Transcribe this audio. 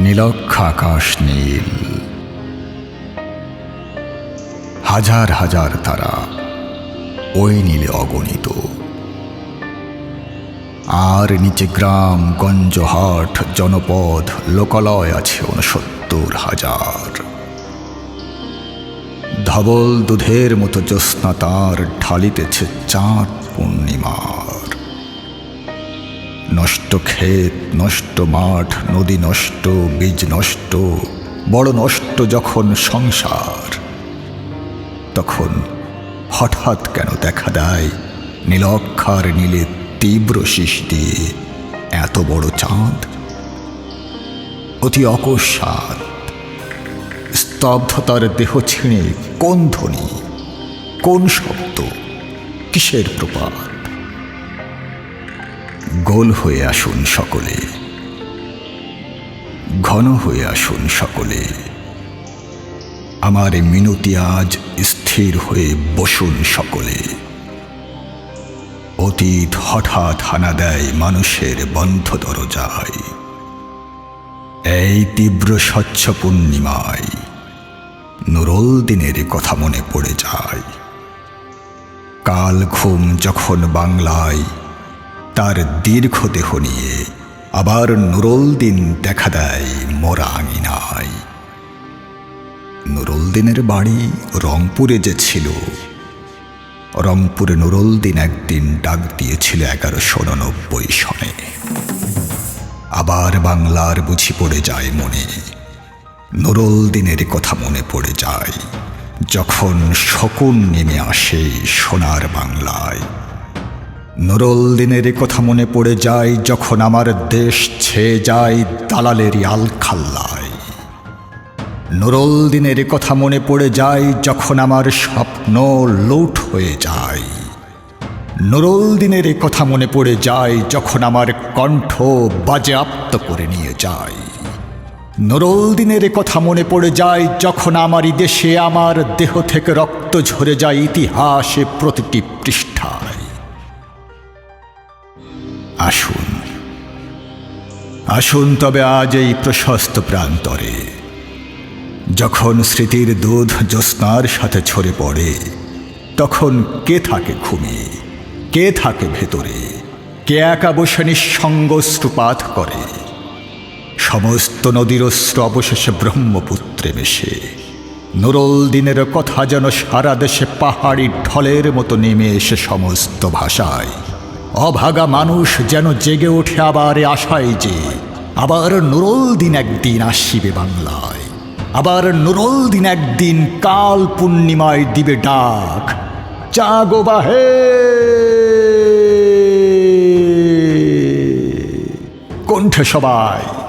নীলক্ষ আকাশ নীল। হাজার হাজার তারা ওই নীলে অগণিত। আর নিচে গ্রাম, গঞ্জ, হাট, জনপদ, লোকালয় আছে উনসত্তর হাজার। ধবল দুধের মতো জ্যোৎস্না তার ঢালিতেছে চাঁদ পূর্ণিমার। নষ্ট ক্ষেত, নষ্ট মাঠ, নদী নষ্ট, বীজ নষ্ট, বড় নষ্ট যখন সংসার, তখন হঠাৎ কেন দেখা দেয় নীলক্ষার নীলে তীব্র শীষ দিয়ে এত বড় চাঁদ? অতি অকস্মাৎ। স্তব্ধতার দেহ ছিঁড়ে কোন ধ্বনি, কোন শব্দ, কিসের প্রপাত? গোল হয়ে আসুন সকলে। ঘন হয়ে আসুন সকলে। আমার মিনতি আজ স্থির হয়ে বসুন সকলে। অতীত হঠাৎ হানা দেয় মানুষের বন্ধ দরজায়। এই তীব্র স্বচ্ছ পূর্ণিমায় নুরল দিনের কথা মনে পড়ে যায়। কাল ঘুম যখন বাংলায় তার দীর্ঘ দেহ নিয়ে আবার নুরল দিন দেখা দেয় মোরা আঙিনায় নুরুল দিনের বাড়ি রংপুরে যে ছিল, রংপুরে নুরুল দিন একদিন ডাক দিয়েছিল এগারোশো উননব্বই সনে। আবার বাংলার বুঝি পড়ে যায় মনে, নুরুল দিনের কথা মনে পড়ে যায়, যখন শকুন নেমে আসে সোনার বাংলায়। নুরুল দিনের কথা মনে পড়ে যায় যখন আমার দেশ ছেয়ে যায় দালালেরই আলখাল্লায় নুরুল দিনের কথা মনে পড়ে যায় যখন আমার স্বপ্ন লুট হয়ে যায়। নুরুল দিনের কথা মনে পড়ে যায় যখন আমার কণ্ঠ বাজেয়াপ্ত করে নিয়ে যায়। নুরুল দিনের কথা মনে পড়ে যায় যখন আমারই দেশে আমার দেহ থেকে রক্ত ঝরে যায় ইতিহাসে প্রতিটি পৃষ্ঠায়। আসুন। আসুন তবে আজ এই প্রশস্ত প্রান্তরে। যখন স্মৃতির দুধ জ্যোৎস্নার সাথে ছড়ে পড়ে, তখন কে থাকে ঘুমিয়ে? কে থাকে ভেতরে? কে একা বসে নিঃসঙ্গ শ্রুপাত করে? সমস্ত নদীর অস্ত্র অবশেষে ব্রহ্মপুত্রে মেশে। নুরল দিনের কথা যেন সারা দেশে পাহাড়ি ঢলের মতো নেমে এসে সমস্ত ভাষায়। অভাগা মানুষ যেন জেগে ওঠে আবার আশায় যে আবার নুরল দিন একদিন আসিবে বাংলায়। আবার নুরল দিন একদিন কাল পূর্ণিমায় দিবে ডাক। জাগো বাহে! কণ্ঠে সবাই